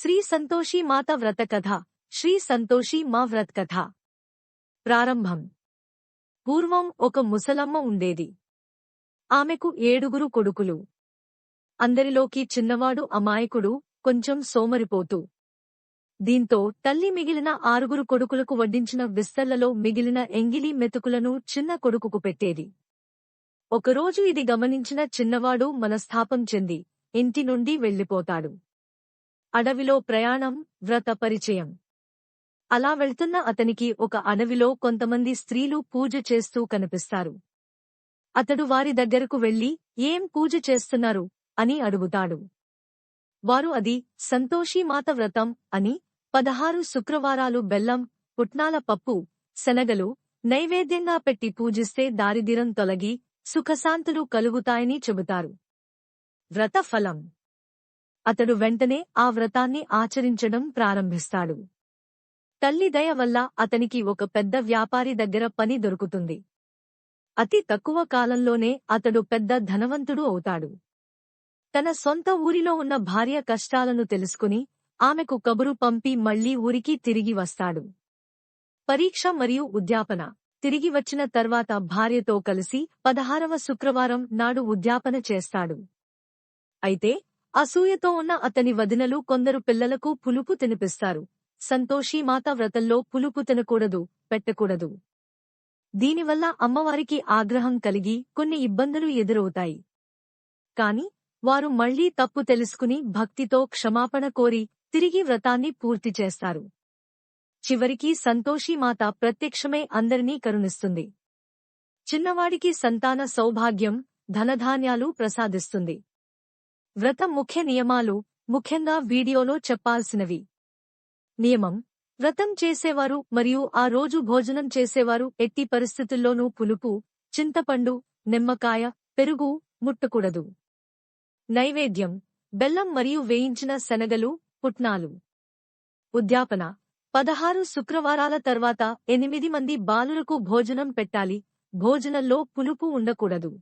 శ్రీ సంతోషి మాత వ్రత కథ శ్రీ సంతోషి మా వ్రత కథ ప్రారంభం. పూర్వం ఒక ముసలమ్మ ఉండేది. ఆమెకు ఏడుగురు కొడుకులు. అందరిలోకి చిన్నవాడు అమాయకుడు కొంచెం సోమరిపోతూ. దీంతో తల్లి మిగిలిన ఆరుగురు కొడుకులకు వడ్డించిన విస్తళ్ళలో మిగిలిన ఎంగిలి మెతుకులను చిన్న కొడుకుకు పెట్టేది. ఒకరోజు ఇది గమనించిన చిన్నవాడు మనస్థాపం చెంది ఇంటి నుండి వెళ్ళిపోతాడు అడవిలో ప్రయాణం వ్రత పరిచయం. అలా వెళ్తున్న అతనికి ఒక అడవిలో కొంతమంది స్త్రీలు పూజ చేస్తూ కనిపిస్తారు. అతడు వారి దగ్గరకు వెళ్ళి ఏం పూజ చేస్తున్నారు? అని అడుగుతాడు. వారు అది సంతోషీమాత వ్రతం అని పదహారు శుక్రవారాలు బెల్లం పుట్నాల పప్పు శనగలు నైవేద్యంగా పెట్టి పూజిస్తే దారిదిరం తొలగి సుఖశాంతులు కలుగుతాయని చెబుతారు. వ్రత ఫలం. అతడు వెంటనే ఆ వ్రతాన్ని ఆచరించడం ప్రారంభిస్తాడు. తల్లి దయ వల్ల అతనికి ఒక పెద్ద వ్యాపారి దగ్గర పని దొరుకుతుంది. అతి తక్కువ కాలంలోనే అతడు పెద్ద ధనవంతుడు అవుతాడు. తన సొంత ఊరిలో ఉన్న భార్య కష్టాలను తెలుసుకుని ఆమెకు కబురు పంపి మళ్ళీ ఊరికి తిరిగి వస్తాడు. పరీక్ష మరియు ఉద్యాపన. తిరిగి వచ్చిన తర్వాత భార్యతో కలిసి పదహారవ శుక్రవారం నాడు ఉద్యాపన చేస్తాడు. అయితే అసూయతో ఉన్న అతని వదినలు కొందరు పిల్లలకు పులుపు తినిపిస్తారు. సంతోషి మాత వ్రతంలో పులుపు తినకూడదు పెట్టకూడదు. దీనివల్ల అమ్మవారికి ఆగ్రహం కలిగి కొన్ని ఇబ్బందులు ఎదురవుతాయి. కాని వారు మళ్ళీ తప్పు తెలుసుకుని భక్తితో క్షమాపణ కోరి తిరిగి వ్రతాన్ని పూర్తి చేస్తారు. చివరికి సంతోషీమాత ప్రత్యక్షమే అందరినీ కరుణిస్తుంది. చిన్నవాడికి సంతాన సౌభాగ్యం ధనధాన్యాలు ప్రసాదిస్తుంది. వ్రత ముఖ్య నియమాలు ముఖ్యంగా వీడియోలో చెప్పాల్సినవి. నియమం వ్రతం చేసేవారు మరియు ఆ రోజు భోజనం చేసేవారు ఎట్టి పరిస్థితుల్లోనూ పులుపు చింతపండు నిమ్మకాయ పెరుగు ముట్టకూడదు. నైవేద్యం బెల్లం మరియు వేయించిన శనగలు పుట్నాలు. ఉద్యాపన పదహారు శుక్రవారాల తర్వాత ఎనిమిది మంది బాలులకు భోజనం పెట్టాలి భోజనంలో పులుపు ఉండకూడదు.